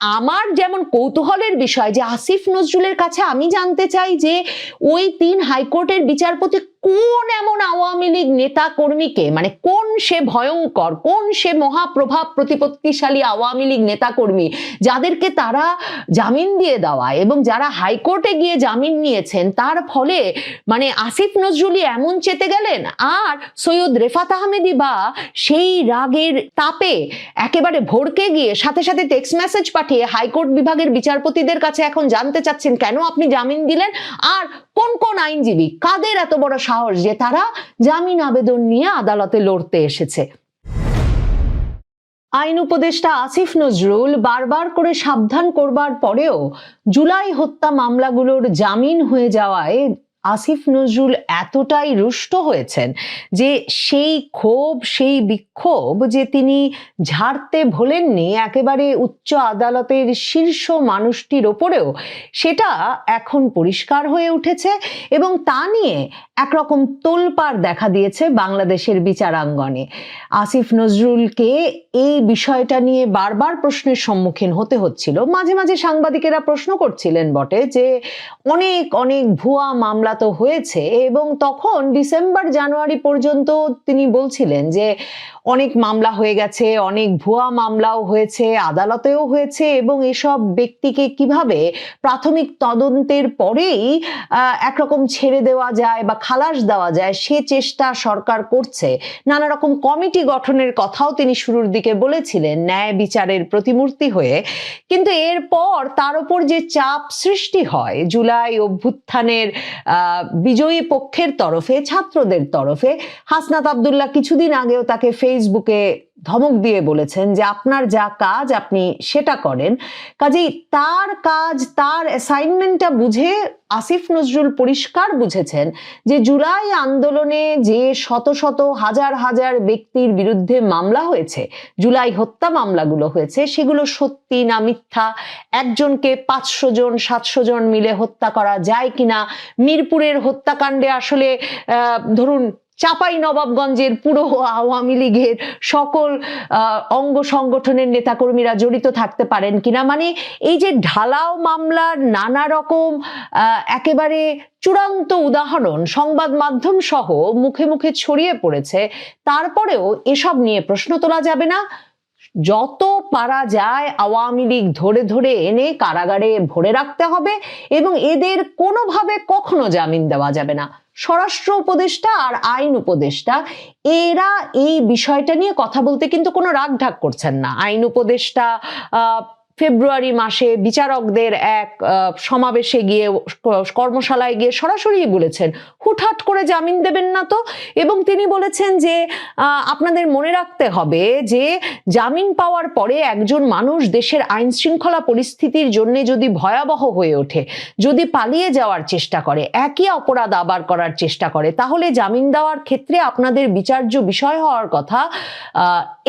আমার যেমন কৌতূহলের বিষয় যে আসিফ নজরুলের কাছে আমি জানতে চাই যে ওই তিন হাইকোর্টের বিচারপতি কোন এমন আওয়ামী লীগ নেতা কর্মীকে মানে কোন সে ভয়ঙ্কর, কোন সে মহাপ্রভাব প্রতিপত্তিশালী আওয়ামী লীগ নেতা কর্মী যাদেরকে তারা জামিন দিয়ে দেওয়া এবং যারা হাইকোর্টে গিয়ে জামিন নিয়েছেন, তার ফলে মানে আসিফ নজরুলি এমন চেতে গেলেন? আর সৈয়দ রেফাত আহমেদি বা সেই রাগের তাপে একেবারে ভড়কে গিয়ে সাথে সাথে টেক্সট মেসেজ পাঠিয়ে হাইকোর্ট বিভাগের বিচারপতিদের কাছে এখন জানতে চাচ্ছেন, কেন আপনি জামিন দিলেন? আর কোন কোন আইনজীবী, কাদের এত বড় যে তারা জামিন আবেদন নিয়ে আদালতে লড়তে এসেছে। আইন উপদেষ্টা আসিফ নজরুল বারবার করে সাবধান করবার পরেও জুলাই হত্যা মামলাগুলোর জামিন হয়ে যাওয়ায় আসিফ নজরুল এতটাই রুষ্ট হয়েছেন যে সেই ক্ষোভ, সেই বিক্ষোভ যে তিনি ঝাড়তে ভোলেননি একেবারে উচ্চ আদালতের শীর্ষ মানুষটির ওপরেও, সেটা এখন পরিষ্কার হয়ে উঠেছে এবং তা নিয়ে একরকম তোলপাড় দেখা দিয়েছে বাংলাদেশের বিচারাঙ্গনে। আসিফ নজরুলকে এই বিষয়টা নিয়ে বারবার প্রশ্নের সম্মুখীন হতে হচ্ছিল। মাঝে মাঝে সাংবাদিকেরা প্রশ্ন করছিলেন বটে যে অনেক অনেক ভুয়া মামলা তো হয়েছে এবং তখন ডিসেম্বর জানুয়ারি পর্যন্ত তিনি বলছিলেন যে অনেক মামলা হয়ে গেছে, অনেক ভুয়া মামলাও হয়েছে, আদালতেও হয়েছে এবং এসব ব্যক্তিকে কীভাবে প্রাথমিক তদন্তের পরেই একরকম ছেড়ে দেওয়া যায় বা খালাস দেওয়া যায়, সে চেষ্টা সরকার করছে। নানা রকম কমিটি গঠনের কথাও তিনি শুরুর দিকে বলেছিলেন, ন্যায় বিচারের প্রতিমূর্তি হয়ে। কিন্তু এরপর তার উপর যে চাপ সৃষ্টি হয়, জুলাই অভ্যুত্থানের বিজয়ী পক্ষের তরফে, ছাত্রদের তরফে, হাসনাত আবদুল্লাহ কিছুদিন আগেও তাকে ফেসবুকে ধমক দিয়ে বলেছেন যে আপনার যা কাজ আপনি সেটা করেন। কাজেই তার কাজ, তার অ্যাসাইনমেন্টটা বুঝে আসিফ নজরুল পরিষ্কার বুঝেছেন যে জুলাই আন্দোলনে যে শত শত, হাজার হাজার ব্যক্তির বিরুদ্ধে মামলা হয়েছে, জুলাই হত্যা মামলাগুলো হয়েছে, সেগুলো সত্যি না মিথ্যা? একজনকে পাঁচশো জন, সাতশো জন মিলে হত্যা করা যায় কিনা? মিরপুরের হত্যাকাণ্ডে আসলে ধরুন চাপাই নবাবগঞ্জের পুরো আওয়ামী লীগের সকল অঙ্গ সংগঠনের নেতাকর্মীরা জড়িত থাকতে পারেন কিনা? মানে এই যে ঢালাও মামলার নানা রকম একেবারে চূড়ান্ত উদাহরণ সংবাদ মাধ্যম সহ মুখে মুখে ছড়িয়ে পড়েছে, তারপরেও এসব নিয়ে প্রশ্ন তোলা যাবে না। যত পারা যায় আওয়ামী লীগ ধরে ধরে এনে কারাগারে ভরে রাখতে হবে এবং এদের কোনোভাবে কখনো জামিন দেওয়া যাবে না। স্বরাষ্ট্র উপদেষ্টা আর আইন উপদেষ্টা, এরা এই বিষয়টা নিয়ে কথা বলতে কিন্তু কোনো রাগ ঢাক করছেন না। আইন উপদেষ্টা ফেব্রুয়ারি মাসে বিচারকদের এক সমাবেশে গিয়ে, কর্মশালায় গিয়ে সরাসরি বলেছেন, হুটহাট করে জামিন দেবেন না তো? এবং তিনি বলেছেন যে আপনাদের মনে রাখতে হবে যে, জামিন পাওয়ার পরে একজন মানুষ দেশের আইন শৃঙ্খলা পরিস্থিতির জন্য যদি ভয়াবহ হয়ে ওঠে, যদি পালিয়ে যাওয়ার চেষ্টা করে, একই অপরাধ আবার করার চেষ্টা করে, তাহলে জামিন দেওয়ার ক্ষেত্রে আপনাদের বিচার্য বিষয় হওয়ার কথা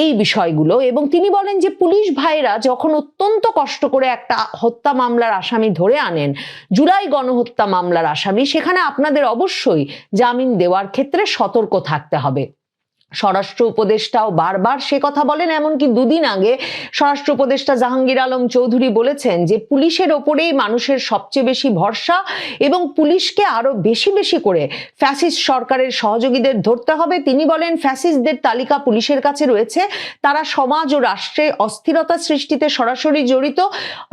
এই বিষয়গুলো। এবং তিনি বলেন যে, পুলিশ ভাইরা যখন অত্যন্ত কষ্ট করে একটা হত্যা মামলার আসামি ধরে আনেন। জুলাই গণহত্যা মামলার আসামি। সেখানে আপনাদের অবশ্যই জামিন দেওয়ার ক্ষেত্রে সতর্ক থাকতে হবে। স্বরাষ্ট্র উপদেষ্টাও বারবার সে কথা বলেন, এমনকি দুদিন আগে স্বরাষ্ট্র উপদেষ্টা জাহাঙ্গীর আলম চৌধুরী বলেছেন যে পুলিশের ওপরেই মানুষের সবচেয়ে বেশি ভরসা এবং পুলিশকে আরও বেশি বেশি করে ফ্যাসিস সরকারের সহযোগীদের ধরতে হবে। তিনি বলেন, ফ্যাসিস্টদের তালিকা পুলিশের কাছে রয়েছে। তারা সমাজ ও রাষ্ট্রে অস্থিরতা সৃষ্টিতে সরাসরি জড়িত।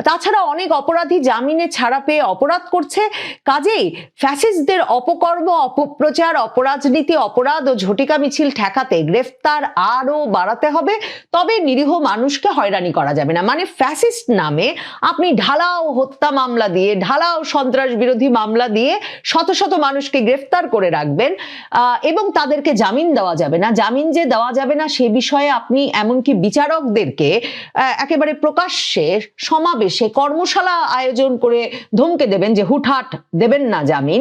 তাছাড়া অনেক অপরাধী জামিনে ছাড়া পেয়ে অপরাধ করছে। কাজেই ফ্যাসিসদের অপকর্ম, অপপ্রচার, অপরাজনীতি, অপরাধ ও ঝটিকা মিছিল ঠেকাতে গ্রেফতার আরও বাড়াতে হবে। তবে নিরীহ মানুষকে হয়রানি করা যাবে না। মানে ফ্যাসিস্ট নামে আপনি ঢালাও হত্যা মামলা দিয়ে, ঢালাও সন্ত্রাস বিরোধী মামলা দিয়ে শত শত মানুষকে গ্রেফতার করে রাখবেন এবং তাদেরকে জামিন দেওয়া যাবে না। জামিন যে দেওয়া যাবে না, সে বিষয়ে আপনি এমনকি বিচারকদেরকে একেবারে প্রকাশ্যে সমাবেশে কর্মশালা আয়োজন করে ধমকে দেবেন যে হুটহাট দেবেন না জামিন।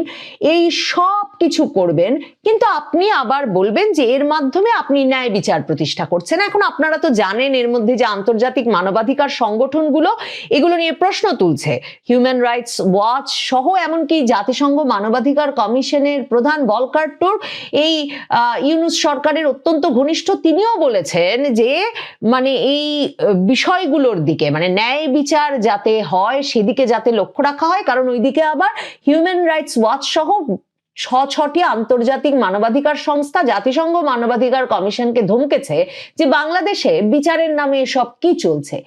এই সব কিছু করবেন, কিন্তু আপনি আবার বলবেন যে এর মাধ্যমে মাধ্যমে আপনি ন্যায় বিচার প্রতিষ্ঠা করছেন। এখন আপনারা তো জানেন এর মধ্যে যে আন্তর্জাতিক মানবাধিকার সংগঠনগুলো এগুলো নিয়ে প্রশ্ন তুলছে। হিউম্যান রাইটস ওয়াচ সহ এমনকি জাতিসংঘ মানবাধিকার কমিশনের প্রধান বলকার টুর এই ইউনুস সরকারের অত্যন্ত ঘনিষ্ঠ তিনিও বলেছেন যে মানে এই বিষয়গুলোর দিকে মানে ন্যায় বিচার যাতে হয় সেদিকে যাতে লক্ষ্য রাখা হয়। কারণ ওইদিকে আবার হিউম্যান রাইটস ওয়াচ সহ ছ ছটি আন্তর্জাতিক মানবাধিকার সংস্থা জাতিসংঘ মানবাধিকার কমিশনকে ধমকেছে যে বাংলাদেশে বিচারের নামে এসব কি চলছে।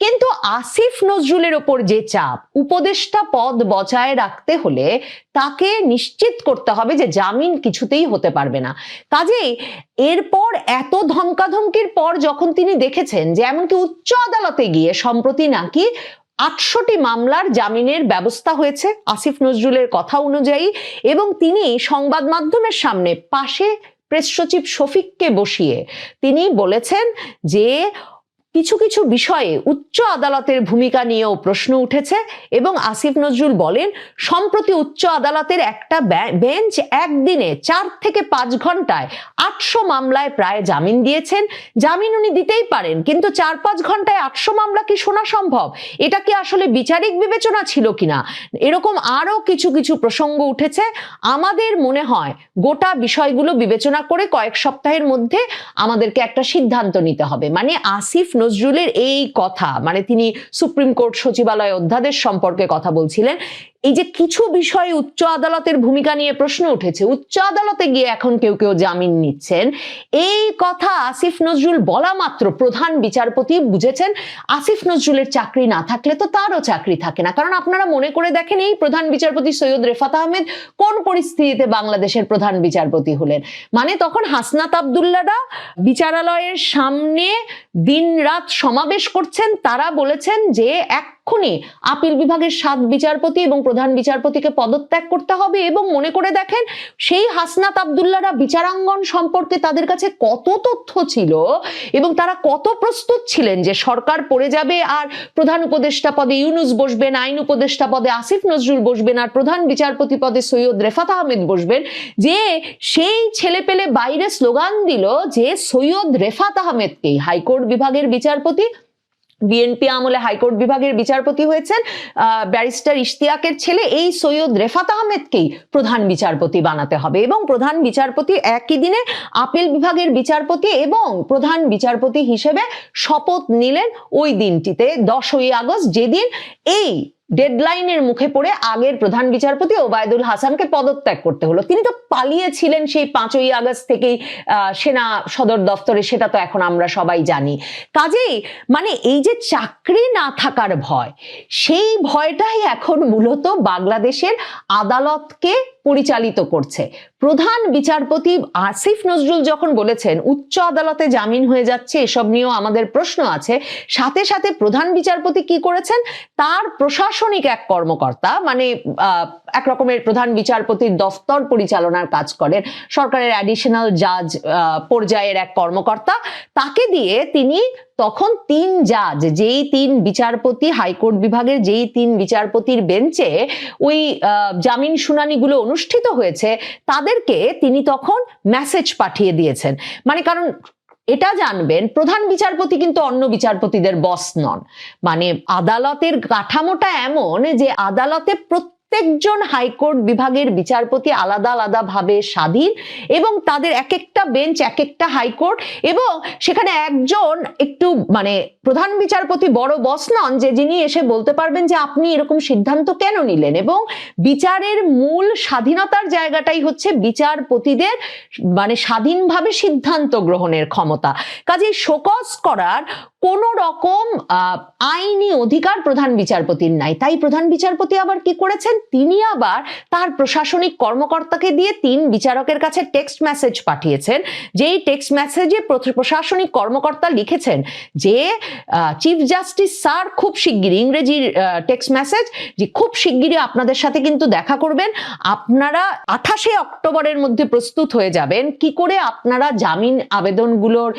কিন্তু আসিফ নজরুলের ওপর যে চাপ, উপদেষ্টা পদ বজায় রাখতে হলে তাকে নিশ্চিত করতে হবে যে জামিন কিছুতেই হতে পারবে না। কাজেই এরপর এত ধমকাধমকির পর যখন তিনি দেখেছেন যে এমনকি উচ্চ আদালতে গিয়ে সম্প্রতি নাকি আটশোটি মামলার জামিনের ব্যবস্থা হয়েছে আসিফ নজরুলের কথা অনুযায়ী এবং তিনি সংবাদ মাধ্যমের সামনে পাশে প্রেস সচিব শফিককে বসিয়ে তিনি বলেছেন যে কিছু কিছু বিষয়ে উচ্চ আদালতের ভূমিকা নিয়েও প্রশ্ন উঠেছে এবং আসিফ নজরুল বলেন, সম্প্রতি উচ্চ আদালতের একটা বেঞ্চ একদিনে চার থেকে পাঁচ ঘন্টায় আটশো মামলায় প্রায় জামিন দিয়েছেন। জামিন উনি দিতেই পারেন, কিন্তু চার পাঁচ ঘন্টায় আটশো মামলা কি শোনা সম্ভব? এটা কি আসলে বিচারিক বিবেচনা ছিল কিনা? এরকম আরও কিছু কিছু প্রসঙ্গ উঠেছে। আমাদের মনে হয় গোটা বিষয়গুলো বিবেচনা করে কয়েক সপ্তাহের মধ্যে আমাদেরকে একটা সিদ্ধান্ত নিতে হবে। মানে আসিফ নজরুলের এই কথা মানে তিনি সুপ্রিম কোর্ট সচিবালয় অধ্যাদেশ সম্পর্কে কথা বলছিলেন এই যে কিছু বিষয়ে উচ্চ আদালতের ভূমিকা নিয়ে প্রশ্ন উঠেছে, উচ্চ আদালতে গিয়ে এখন কেউ কেউ জামিন নিচ্ছেন। এই কথা আসিফ নজরুল বলা মাত্র প্রধান বিচারপতি বুঝেছেন, আসিফ নজরুলের চাকরি না থাকলে তো তারও চাকরি থাকে না। কারণ আপনারা মনে করে দেখেন, এই প্রধান বিচারপতি সৈয়দ রেফাত আহমেদ কোন পরিস্থিতিতে বাংলাদেশের প্রধান বিচারপতি হলেন? মানে তখন হাসনাত আবদুল্লারা বিচারালয়ের সামনে দিন রাত সমাবেশ করছেন, তারা বলেছেন যে এক্ষুনি আপিল বিভাগের সাত বিচারপতি এবং প্রধান বিচারপতিকে পদত্যাগ করতে হবে এবং মনে করে দেখেন সেই হাসনাত আবদুল্লারা বিচারাঙ্গন সম্পর্কে তাদের কাছে কত তথ্য ছিল এবং তারা কত প্রস্তুত ছিলেন যে সরকার পড়ে যাবে আর প্রধান উপদেষ্টা পদে ইউনুস বসবেন, আইন উপদেষ্টা পদে আসিফ নজরুল বসবেন আর প্রধান বিচারপতি পদে সৈয়দ রেফাত আহমেদ বসবেন, যে সেই ছেলে পেলে বাইরে স্লোগান দিল যে সৈয়দ রেফাত আহমেদকেই হাইকোর্ট বিভাগের বিচারপতি বিএনপি আমলে হাইকোর্ট বিভাগের বিচারপতি হয়েছেন ব্যারিস্টার ইশতিয়াকের ছেলে এই সৈয়দ রেফাত আহমেদকেই প্রধান বিচারপতি বানাতে হবে এবং প্রধান বিচারপতি একই দিনে আপিল বিভাগের বিচারপতি এবং প্রধান বিচারপতি হিসেবে শপথ নিলেন ওই দিনটিতে, দশই আগস্ট, যেদিন এই ডেডলাইনের মুখে পড়ে আগের প্রধান বিচারপতি ওবায়দুল হাসানকে পদত্যাগ করতে হলো। তিনি তো পালিয়েছিলেন সেই পাঁচই আগস্ট থেকেই সেনা সদর দফতরে, সেটা তো এখন আমরা সবাই জানি। কাজেই মানে এই যে চাকরি না থাকার ভয়, সেই ভয়টাই এখন মূলত বাংলাদেশের আদালতকে পরিচালিত করছে। প্রধান বিচারপতি আসিফ নজরুল যখন বলেছেন, উচ্চ আদালতে জামিন হয়ে যাচ্ছে, এসব নিয়েও আমাদের প্রশ্ন আছে। সাথে সাথে প্রধান বিচারপতি কি করেছেন? তার প্রশাসনিক এক কর্মকর্তা মানে এক রকমের প্রধান বিচারপতির দফতর পরিচালনার কাজ করেন, সরকারের অ্যাডিশনাল জাজ পর্যায়ের এক কর্মকর্তা। তাকে দিয়ে তিনি তখন তিন জাজ, যেই তিন বিচারপতি, হাইকোর্ট বিভাগের যেই তিন বিচারপতির বেঞ্চে ওই জামিন শুনানিগুলো অনুষ্ঠিত হয়েছে, তাদেরকে তিনি তখন মেসেজ পাঠিয়ে দিয়েছেন। মানে কারণ এটা জানবেন, প্রধান বিচারপতি কিন্তু অন্য বিচারপতিদের বস নন। মানে আদালতের কাঠামোটা এমন যে আদালতে প্রত্যেকজন হাইকোর্ট বিভাগের বিচারপতি আলাদা আলাদা ভাবে স্বাধীন এবং তাদের এক একটা বেঞ্চ এক একটা হাইকোর্ট এবং সেখানে একজন একটু মানে প্রধান বিচারপতি বড় বস নন যে যিনি এসে বলতে পারবেন যে আপনি এরকম সিদ্ধান্ত কেন নিলেন এবং বিচারের মূল স্বাধীনতার জায়গাটাই হচ্ছে বিচারপতিদের মানে স্বাধীনভাবে সিদ্ধান্ত গ্রহণের ক্ষমতা। কাজেই শোকজ করার কোন রকম আইনি অধিকার প্রধান বিচারপতির নাই। তাই প্রধান বিচারপতি আবার কি করেছেন? তিনি আবার তার প্রশাসনিক কর্মকর্তাকে দিয়ে তিন বিচারকের কাছে টেক্সট মেসেজ পাঠিয়েছেন। যেই টেক্সট মেসেজে প্রশাসনিক কর্মকর্তা লিখেছেন যে চিফ জাস্টিস স্যার খুব শিগগিরই, ইংরেজির টেক্সট মেসেজ যে, খুব শিগগিরই আপনাদের সাথে কিন্তু দেখা করবেন। আপনারা আঠাশে অক্টোবরের মধ্যে প্রস্তুত হয়ে যাবেন। কি করে আপনারা জামিন আবেদনগুলোর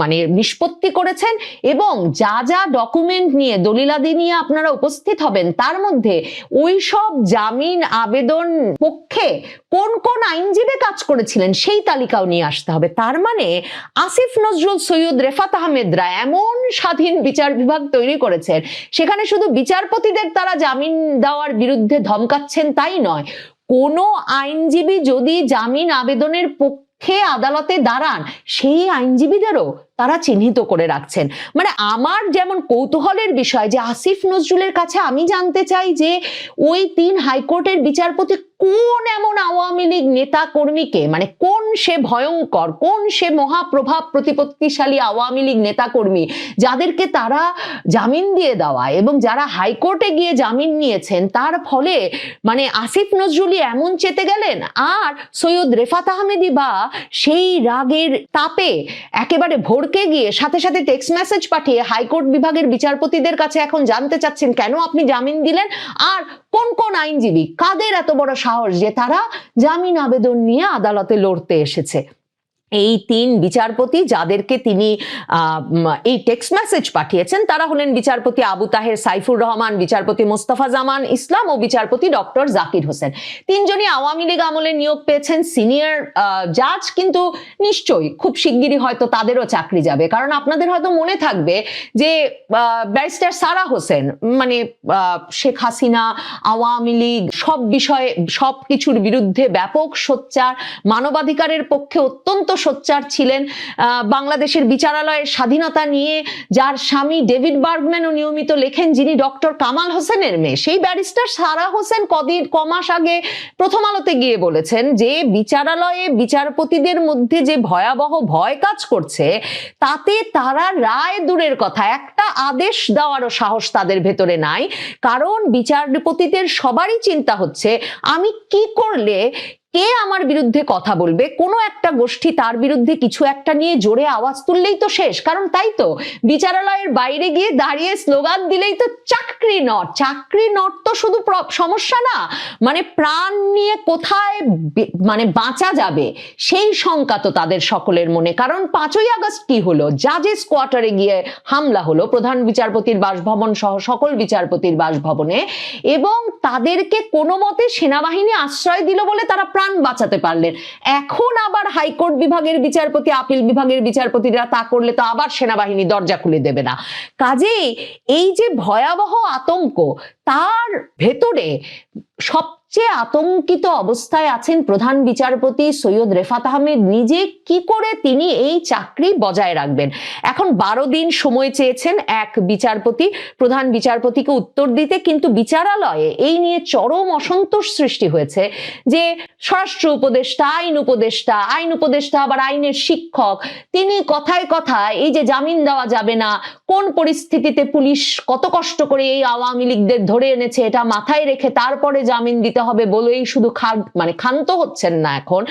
মানে নিষ্পত্তি করেছেন? করেছেন এবং যা যা ডকুমেন্ট নিয়ে, দলিলাদি নিয়ে আপনারা উপস্থিত হবেন, তার মধ্যে ওই সব জামিন আবেদন পক্ষে কোন কোন আইনজীবী কাজ করেছিলেন সেই তালিকাও নিয়ে আসতে হবে। তার মানে আসিফ নজরুল সৈয়দ রেফাত আহমেদরা এমন স্বাধীন বিচার বিভাগ তৈরি করেছেন, সেখানে শুধু বিচারপতিদের তারা জামিন দেওয়ার বিরুদ্ধে ধমকাচ্ছেন তাই নয়, কোনো আইনজীবী যদি জামিন আবেদনের পক্ষে আদালতে দাঁড়ান, সেই আইনজীবীদেরও তারা চিহ্নিত করে রাখছেন। মানে আমার যেমন কৌতূহলের বিষয় যে আসিফ নজরুলের কাছে আমি জানতে চাই যে ওই তিন হাইকোর্টের বিচারপতি কোন এমন আওয়ামী লীগ নেতা কর্মীকে মানে কোন সে ভয়ঙ্কর, কোন সে মহাপ্রভাব প্রতিপত্তিশালী আওয়ামী লীগ নেতা কর্মী যাদেরকে তারা জামিন দিয়ে দেওয়া এবং যারা হাইকোর্টে গিয়ে জামিন নিয়েছেন, তার ফলে মানে আসিফ নজরুলি এমন চেতে গেলেন? আর সৈয়দ রেফাত আহমেদি বা সেই রাগের তাপে একেবারে ভড়কে গিয়ে সাথে সাথে টেক্সট মেসেজ পাঠিয়ে হাইকোর্ট বিভাগের বিচারপতিদের কাছে এখন জানতে চাচ্ছেন, কেন আপনি জামিন দিলেন? আর কোন কোন আইনজীবী কাদের এত বড় সাহস যে তারা জামিন আবেদন নিয়ে আদালতে লড়তে এসেছে? এই তিন বিচারপতি যাদেরকে তিনি এই টেক্সট মেসেজ পাঠিয়েছেন, তারা হলেন বিচারপতি আবু তাহের সাইফুর রহমান, বিচারপতি মোস্তফা জামান ইসলাম ও বিচারপতি ডক্টর জাকির হোসেন। তিনজনই আওয়ামী লীগ আমলে নিয়োগ পেয়েছেন, সিনিয়র জাজ কিন্তু নিশ্চয়ই খুব শিগগিরই হয়তো তাদেরও চাকরি যাবে। কারণ আপনাদের হয়তো মনে থাকবে যে ব্যারিস্টার সারা হোসেন মানে শেখ হাসিনা, আওয়ামী লীগ, সব বিষয়ে, সব কিছুর বিরুদ্ধে ব্যাপক সোচ্চার, মানবাধিকারের পক্ষে অত্যন্ত সোচ্চার ছিলেন বাংলাদেশের বিচারালয়ের স্বাধীনতা নিয়ে যার স্বামী ডেভিড বার্গম্যানও নিয়মিত লেখেন, যিনি ডক্টর কামাল হোসেনের মেয়ে। সেই ব্যারিস্টার সারা হোসেন কদিন, কমাস আগে প্রথম আলোতে গিয়ে বলেছেন যে, বিচারালয়ে বিচারপতিদের মধ্যে যে ভয়াবহ ভয় কাজ করছে, তাতে তারা রায় দূরের কথা। একটা আদেশ দেওয়ারও সাহস তাদের ভেতরে নাই। কারণ বিচারপতিদের সবারই চিন্তা হচ্ছে, আমি কি করলে কে আমার বিরুদ্ধে কথা বলবে? কোনো একটা গোষ্ঠী তার বিরুদ্ধে কিছু একটা নিয়ে জোরে আওয়াজ তুললেই তো শেষ। কারণ তাই তো, বিচারালয়ের বাইরে গিয়ে দাঁড়িয়ে স্লোগান দিলেই তো চাকরি নট। চাকরি নট তো শুধু সমস্যা না মানে প্রাণ নিয়ে কোথায় মানে বাঁচা যাবে? সেই শঙ্কা তো তাদের সকলের মনে। কারণ পাঁচই আগস্ট কি হলো? জাজেস কোয়ার্টারে গিয়ে হামলা হলো প্রধান বিচারপতির বাসভবন সহ সকল বিচারপতির বাসভবনে এবং তাদেরকে কোনো মতে সেনাবাহিনী আশ্রয় দিল বলে তারা প্রাণ বাঁচাতে পারলেন। এখন আবার হাইকোর্ট বিভাগের বিচারপতি, আপিল বিভাগের বিচারপতিরা তা করলে তো আবার সেনাবাহিনী দরজা খুলে দেবে না। কাজেই এই যে ভয়াবহ আতঙ্ক, তার ভেতরে সবচেয়ে আতঙ্কিত অবস্থায় আছেন প্রধান বিচারপতি সৈয়দ রেফাত আহমেদ। নিজে কি করে তিনি এই চাকরি বজায় রাখবেন? এখন বারো দিন সময় চেয়েছেন এক বিচারপতি। প্রধান বিচারপতিকে উত্তর দিতে কিন্তু বিচারালয়ে এই নিয়ে চরম অসন্তোষ সৃষ্টি হয়েছে যে স্বরাষ্ট্র উপদেষ্টা, আইন উপদেষ্টা আইন উপদেষ্টা, আবার আইনের শিক্ষক, তিনি কথায় কথায় এই যে জামিন দেওয়া যাবে না, কোন পরিস্থিতিতে পুলিশ কত কষ্ট করে এই আওয়ামী লীগদের ধরে এনেছে, এটা মাথায় রেখে তারপরে জামিন দিতে হবে বলেই শুধু খান মানে ক্ষান্ত হচ্ছেন না এখন।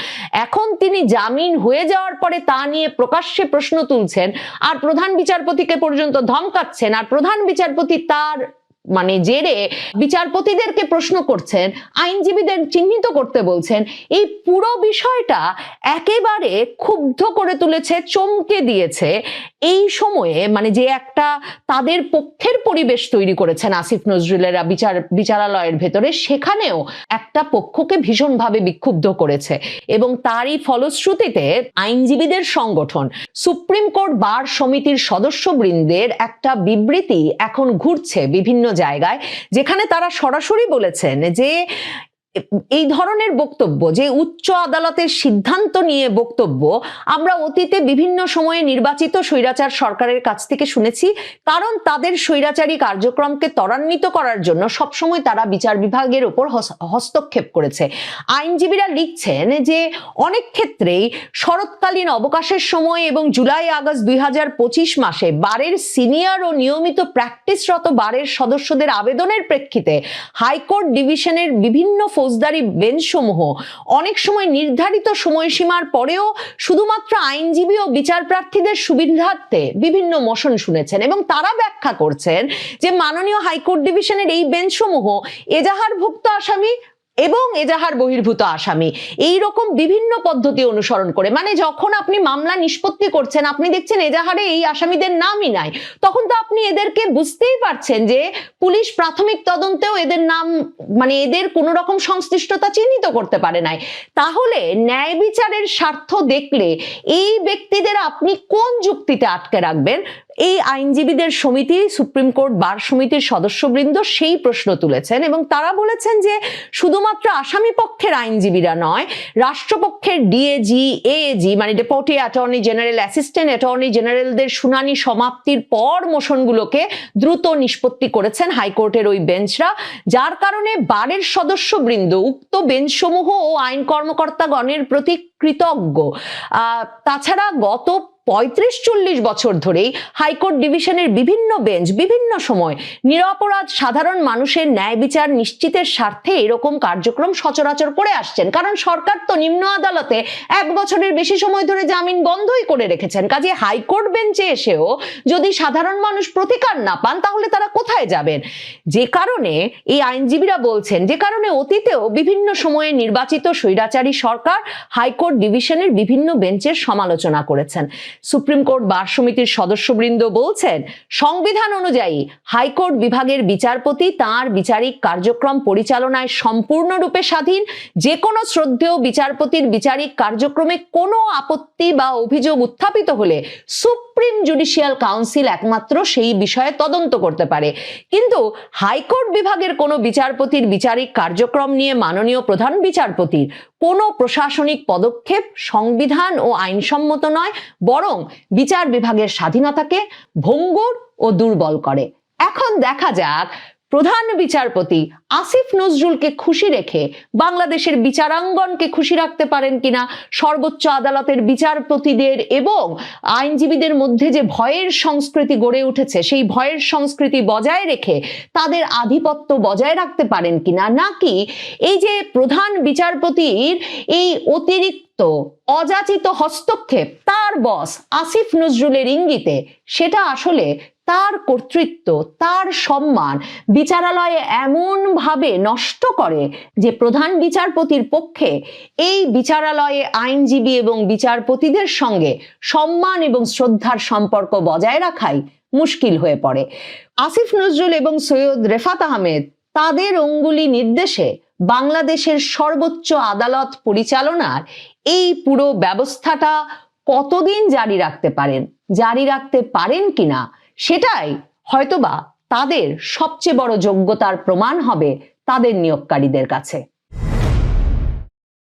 এখন তিনি জামিন হয়ে যাওয়ার পরে তা নিয়ে প্রকাশ্যে প্রশ্ন তুলছেন, আর প্রধান বিচারপতিকে পর্যন্ত ধমকাচ্ছেন, আর প্রধান বিচারপতি তার মানে জেরে বিচারপতিদেরকে প্রশ্ন করছেন, আইনজীবীদের চিহ্নিত করতে বলছেন, এই পুরো বিষয়টা একেবারে ক্ষুব্ধ করে তুলেছে, চমকে দিয়েছে। এই সময়ে মানে যে একটা তাদের পক্ষের পরিবেশ তৈরি করেছেন আসিফ নজরুলেরা বিচার, বিচারালয়ের ভেতরে, সেখানেও একটা পক্ষকে ভীষণভাবে বিক্ষুব্ধ করেছে। এবং তারই ফলশ্রুতিতে আইনজীবীদের সংগঠন, সুপ্রিম কোর্ট বার সমিতির সদস্যবৃন্দের একটা বিবৃতি এখন ঘুরছে বিভিন্ন জায়গায় যেখানে তারা সরাসরি বলেছেন যে এই ধরনের বক্তব্য, যে উচ্চ আদালতের সিদ্ধান্ত নিয়ে বক্তব্য, আমরা অতীতে বিভিন্ন সময়ে নির্বাচিত স্বৈরাচার সরকারের কাছ থেকে শুনেছি। কারণ তাদের স্বৈরাচারী কার্যক্রমকে ত্বরান্বিত করার জন্য সবসময় তারা বিচার বিভাগের হস- হস্তক্ষেপ করেছে। আইনজীবীরা লিখছেন যে, অনেক ক্ষেত্রেই শরৎকালীন অবকাশের সময় এবং জুলাই আগস্ট দুই হাজার পঁচিশ মাসে বারের সিনিয়র ও নিয়মিত প্র্যাকটিসরত বারের সদস্যদের আবেদনের প্রেক্ষিতে হাইকোর্ট ডিভিশনের বিভিন্ন ফৌজদারি বেঞ্চসমূহ। অনেক সময় নির্ধারিত সময়সীমার পরেও শুধুমাত্র আইনজীবী ও বিচার প্রার্থীদের সুবিধার্থে বিভিন্ন মোশন শুনেছেন এবং তারা ব্যাখ্যা করছেন যে মাননীয় হাইকোর্ট ডিভিশনের এই বেঞ্চসমূহ এজাহারভুক্ত আসামি এবং এজাহার বহির্ভূত আসামি। এই রকম বিভিন্ন পদ্ধতি অনুসরণ করে মানে যখন আপনি মামলা নিষ্পত্তি করছেন, আপনি দেখছেন এজাহারে এই আসামিদের নামই নাই, তখন তো আপনি এদেরকে বুঝতেই পারছেন যে পুলিশ প্রাথমিক তদন্তেও এদের নাম মানে এদের কোনো রকম সংশ্লিষ্টতা চিহ্নিত করতে পারে নাই। তাহলে ন্যায় বিচারের স্বার্থ দেখলে এই ব্যক্তিদের আপনি কোন যুক্তিতে আটকে রাখবেন? এই আইনজীবীদের সমিতি, সুপ্রিম কোর্ট, বার সমিতির সদস্যবৃন্দ সেই প্রশ্ন তুলেছেন এবং তারা বলেছেন যে শুধুমাত্র আসামি পক্ষের আইনজীবীরা নয়, রাষ্ট্রপক্ষের ডিএজি এএজি মানে deputy attorney general assistant attorney জেনারেলদের শুনানি সমাপ্তির পর মোশনগুলোকে দ্রুত নিষ্পত্তি করেছেন হাইকোর্টের ওই বেঞ্চরা। যার কারণে বারের সদস্যবৃন্দ, উক্ত বেঞ্চসমূহ ও আইন কর্মকর্তাগণের প্রতি কৃতজ্ঞ। তাছাড়া গত পঁয়ত্রিশ চল্লিশ বছর ধরেই হাইকোর্ট ডিভিশনের বিভিন্ন বেঞ্চ, বিভিন্ন সময় নিরপরাধ সাধারণ মানুষের ন্যায় বিচার নিশ্চিতের স্বার্থে এরকম কার্যক্রম সচরাচর করে আসছেন। কারণ সরকার তো নিম্ন আদালতে এক বছরের বেশি সময় ধরে জামিন বন্ধই করে রেখেছেন। কাজে হাইকোর্ট বেঞ্চে এসেও যদি সাধারণ মানুষ প্রতিকার না পান, তাহলে তারা কোথায় যাবেন? যে কারণে এই আইনজীবীরা বলছেন, যে কারণে অতীতেও বিভিন্ন সময়ে নির্বাচিত স্বৈরাচারী সরকার হাইকোর্ট ডিভিশনের বিভিন্ন বেঞ্চের সমালোচনা করেছেন। সুপ্রিম কোর্ট বার সমিতির সদস্যবৃন্দ বলছেন, সংবিধান অনুযায়ী হাইকোর্ট বিভাগের বিচারপতি তার বিচারিক কার্যক্রম পরিচালনায় সম্পূর্ণরূপে স্বাধীন। যে কোনো শ্রদ্ধেয় বিচারপতির বিচারিক কার্যক্রমে কোনো আপত্তি বা অভিযোগ উত্থাপিত হলে সুপ্রিম জুডিশিয়াল কাউন্সিল একমাত্র সেই বিষয়ে তদন্ত করতে পারে। কিন্তু হাইকোর্ট বিভাগের কোনো বিচারপতির বিচারিক কার্যক্রম নিয়ে মাননীয় প্রধান বিচারপতির কোনো প্রশাসনিক পদক্ষেপ সংবিধান ও আইনসম্মত নয়, বরং বিচার বিভাগের স্বাধীনতাকে ভঙ্গুর ও দুর্বল করে। এখন দেখা যাক প্রধান বিচারপতি আসিফ নজরুলকে খুশি রেখে বাংলাদেশের বিচারাঙ্গনকে খুশি রাখতে পারেন কিনা সর্বোচ্চ আদালতের বিচারপতিদের এবং আইনজীবীদের মধ্যে যে ভয়ের সংস্কৃতি গড়ে উঠেছে, সেই ভয়ের সংস্কৃতি বজায় রেখে তাদের আধিপত্য বজায় রাখতে পারেন কিনা, নাকি এই যে প্রধান বিচারপতির এই অতিরিক্ত অযাচিত হস্তক্ষেপ, তার বস আসিফ নজরুলের ইঙ্গিতে সেটা আসলে তার কর্তৃত্ব, তার সম্মান বিচারালয়ে এমন ভাবে নষ্ট করে যে প্রধান বিচারপতির পক্ষে এই বিচারালয়ে আইনজীবী এবং বিচারপতিদের সঙ্গে সম্মান এবং শ্রদ্ধার সম্পর্ক বজায় রাখাই মুশকিল হয়ে পড়ে। আসিফ নজরুল এবং সৈয়দ রেফাত আহমেদ তাদের অঙ্গুলি নির্দেশে বাংলাদেশের সর্বোচ্চ আদালত পরিচালনার এই পুরো ব্যবস্থাটা কতদিন জারি রাখতে পারেন, জারি রাখতে পারেন কিনা সেটাই হয়তোবা তাদের সবচেয়ে বড় যোগ্যতার প্রমাণ হবে তাদের নিয়োগকারীদের কাছে।